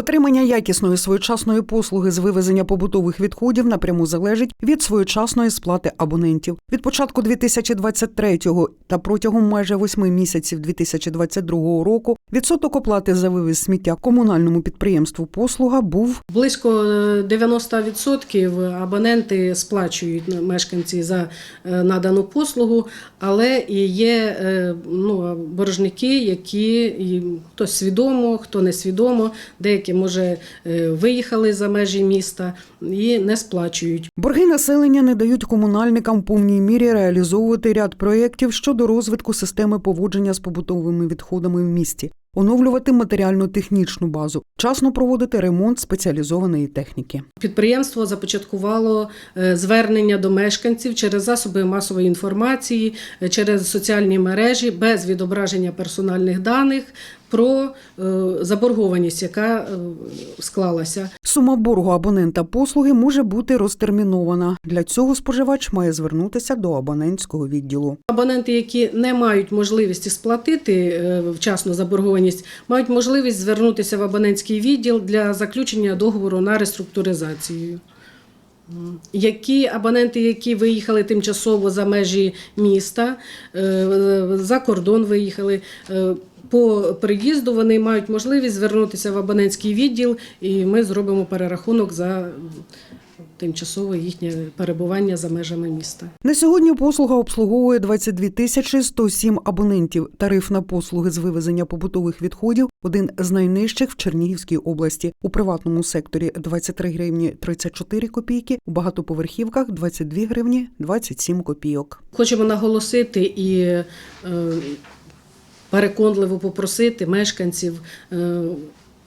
Отримання якісної своєчасної послуги з вивезення побутових відходів напряму залежить від своєчасної сплати абонентів. Від початку 2023 та протягом майже восьми місяців 2022 року відсоток оплати за вивіз сміття комунальному підприємству послуга був Близько е, 90% абоненти сплачують мешканці за е, надану послугу, але і є е, ну, боржники, які хтось свідомо, хто не свідомо, деякі може е, виїхали за межі міста і не сплачують. Борги населення не дають комунальникам в повній мірі реалізовувати ряд проєктів щодо розвитку системи поводження з побутовими відходами в місті, оновлювати матеріально-технічну базу, вчасно проводити ремонт спеціалізованої техніки. Підприємство започаткувало е, звернення до мешканців через засоби масової інформації, е, через соціальні мережі без відображення персональних даних про е, заборгованість, яка е, склалася. Сума боргу абонента послуги може бути розтермінована. Для цього споживач має звернутися до абонентського відділу. Абоненти, які не мають можливості сплатити е, вчасно заборгованість, мають можливість звернутися в абонентський відділ для заключення договору на реструктуризацію. Які абоненти, які виїхали тимчасово за межі міста, е, за кордон виїхали. е, По приїзду вони мають можливість звернутися в абонентський відділ, і ми зробимо перерахунок за тимчасове їхнє перебування за межами міста. На сьогодні послуга обслуговує 22 тисячі 107 абонентів. Тариф на послуги з вивезення побутових відходів один з найнижчих в Чернігівській області. У приватному секторі 23 гривні 34 копійки, у багатоповерхівках 22 гривні 27 копійок. Хочемо наголосити і е, переконливо попросити мешканців е,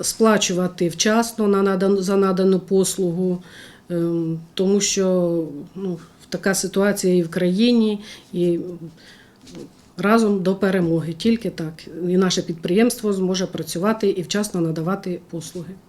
сплачувати вчасно на надану, за надану послугу, тому що ну, така ситуація і в країні, і разом до перемоги. Тільки так. І наше підприємство зможе працювати і вчасно надавати послуги.